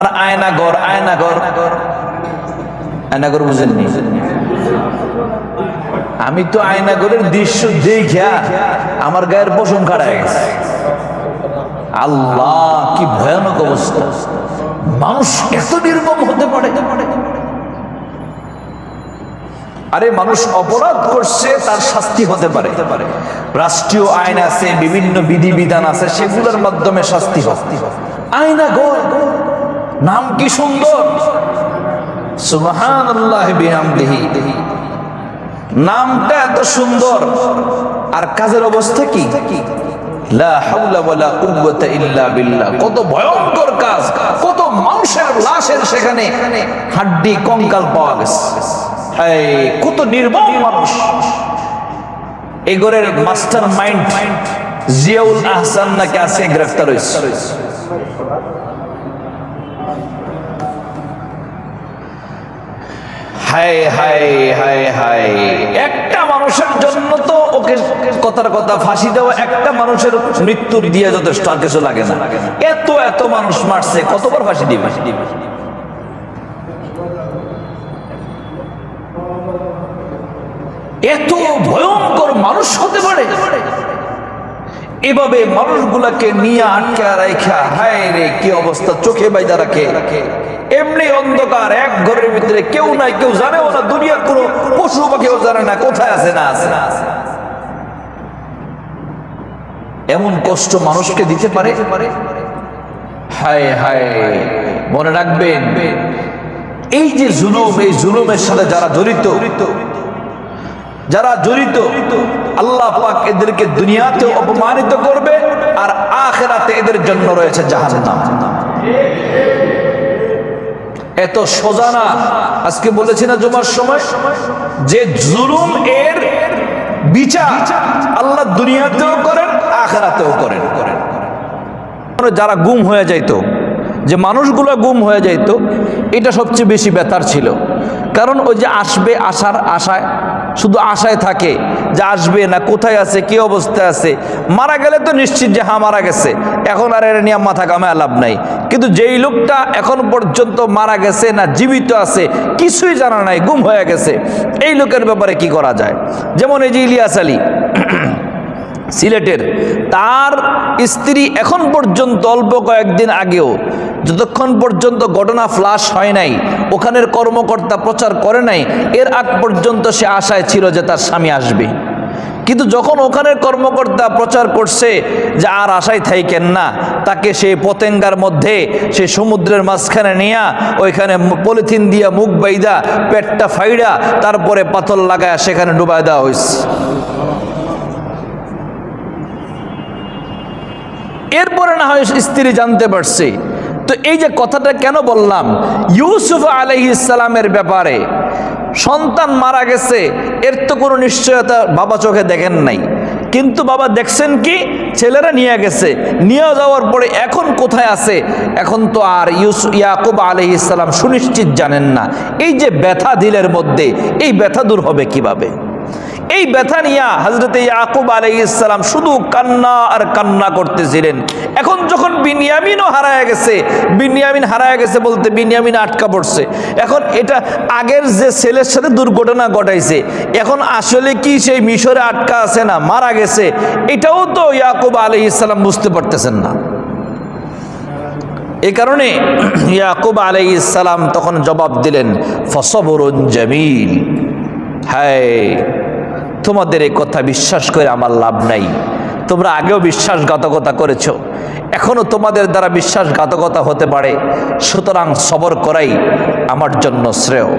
আমি তো আয়নাগরের দৃশ্য দেখা আমার গায়ের পশম গেছে। আল্লাহ, কি ভয়ানক অবস্থা। মানুষ এত নির্মম হতে পারে। আরে, মানুষ অপরাধ করছে, তার শাস্তি হতে পারে। রাষ্ট্রীয় আইন আছে, বিভিন্ন বিধিবিধান আছে, সেগুলোর মাধ্যমে শাস্তি শাস্তি আইনা গো নাম কি সুন্দর? আল্লাহ নামটা এত সুন্দর। আর কাজের অবস্থা কি? কত ভয়ঙ্কর কাজ। কত মানুষের লাশের সেখানে হাড্ডি, কঙ্কাল পাওয়া গেছে। কত মানুষ। মাস্টার মাইন্ড আহসান নাকি গ্রেফতার হয়েছে। হায় হায় হায় হায়। একটা মানুষের জন্য তো ওকে কথার কথা ফাঁসি দেওয়া, একটা মানুষের মৃত্যুর দিয়ে যথেষ্ট আর কিছু লাগে না। এত এত মানুষ মারছে, কতবার ফাঁসি দিবে? এত ভয়ঙ্কর মানুষ হতে পারে? এভাবে মানুষগুলাকে নিয়ে আটকে রাখা হায় রে, কি অবস্থা, চোখে বাইদা রাখে। এমনি অন্ধকার, এক ঘরের ভিতরে কেউ নাই, কেউ জানেও না, দুনিয়ার কোনো পশু পাখিও জানে না, কোথায় আছে না আছে। না এমন কষ্ট মানুষকে দিতে পারে? হায় হায়, মনে রাখবেন, এই যে জুলুম, এই জুলুমের সাথে যারা জড়িত যারা জড়িত আল্লাহ পাক এদেরকে দুনিয়াতে অপমানিত করবে আর আখেরাতে এদের জন্য রয়েছে জাহান্নাম। এত সোজা না। আজকে বলেছি না জুমার সময়? যে জুলুম এর বিচার আল্লাহ দুনিয়াতেও করেন, আখেরাতেও করেন। যারা গুম হয়ে যাইতো, যে মানুষগুলো গুম হয়ে যাইতো, এটা সবচেয়ে বেশি বেতার ছিল। কারণ ওই যে আসবে আসার আশায়, শুধু আশায় থাকে যে আসবে না, কোথায় আছে, কি অবস্থায় আছে, মারা গেলে তো নিশ্চিত যে হ্যাঁ মারা গেছে। এখন আর এর নিয়ে মাথা কামায় লাভ নাই। কিন্তু যেই লোকটা এখন পর্যন্ত মারা গেছে না জীবিত আছে, কিছুই জানা নাই, গুম হয়ে গেছে। এই লোকের ব্যাপারে কি করা যায়? যেমন এই যে ইলিয়াস আলী, সিলেটের, তার স্ত্রী এখন পর্যন্ত অল্প কয়েকদিন আগেও, যতক্ষণ পর্যন্ত ঘটনা ফ্লাশ হয় নাই, ওখানের কর্মকর্তা প্রচার করে নাই, এর আগ পর্যন্ত সে আশায় ছিল যে তার স্বামী আসবে। কিন্তু যখন ওখানের কর্মকর্তা প্রচার করছে যে আর আশায় থাইকেন না, তাকে সেই পতেঙ্গার মধ্যে সে সমুদ্রের মাঝখানে নিয়া, ওইখানে পলিথিন দিয়া, মুখ বাইদা, পেটটা ফাইডা, তারপরে পাথর লাগায় সেখানে ডুবাই দেওয়া হয়েছে এরপরে না হয় স্ত্রী জানতে পারছে। তো এই যে কথাটা কেন বললাম, ইউসুফ আলহি ইসলামের ব্যাপারে সন্তান মারা গেছে, এর তো কোনো নিশ্চয়তা বাবা চোখে দেখেন নাই। কিন্তু বাবা দেখছেন কি? ছেলেরা নিয়ে গেছে। নিয়ে যাওয়ার পরে এখন কোথায় আছে? এখন তো আর ইউস, ইয়াকুব আলহি ইসলাম সুনিশ্চিত জানেন না। এই যে ব্যথা দিলের মধ্যে, এই ব্যথা দূর হবে কীভাবে? এই ব্যথা নিয়া হজরত ইয়াকুব আলাইসালাম শুধু কান্না আর কান্না করতেছিলেন। এখন যখন বিনিয়ামিনও হারায় গেছে, বিনিয়ামিন হারায় গেছে বলতে বিনিয়ামিন আটকা পড়ছে। এখন এটা আগের যে ছেলের সাথে দুর্ঘটনা ঘটাইছে, এখন আসলে কি সেই মিশরে আটকা আছে না, মারা গেছে, এটাও তো ইয়াকুব আলাইসালাম বুঝতে পারতেছেন না। এ কারণে ইয়াকুব আলাইসালাম তখন জবাব দিলেন, ফসবরুন জামিল। হায়! তোমাদের এই কথা বিশ্বাস করে আমার লাভ নাই। তোমরা আগেও বিশ্বাসঘাতকতা করেছ। এখনও তোমাদের দ্বারা বিশ্বাসঘাতকতা হতে পারে। সুতরাং সবর করাই আমার জন্য শ্রেয়।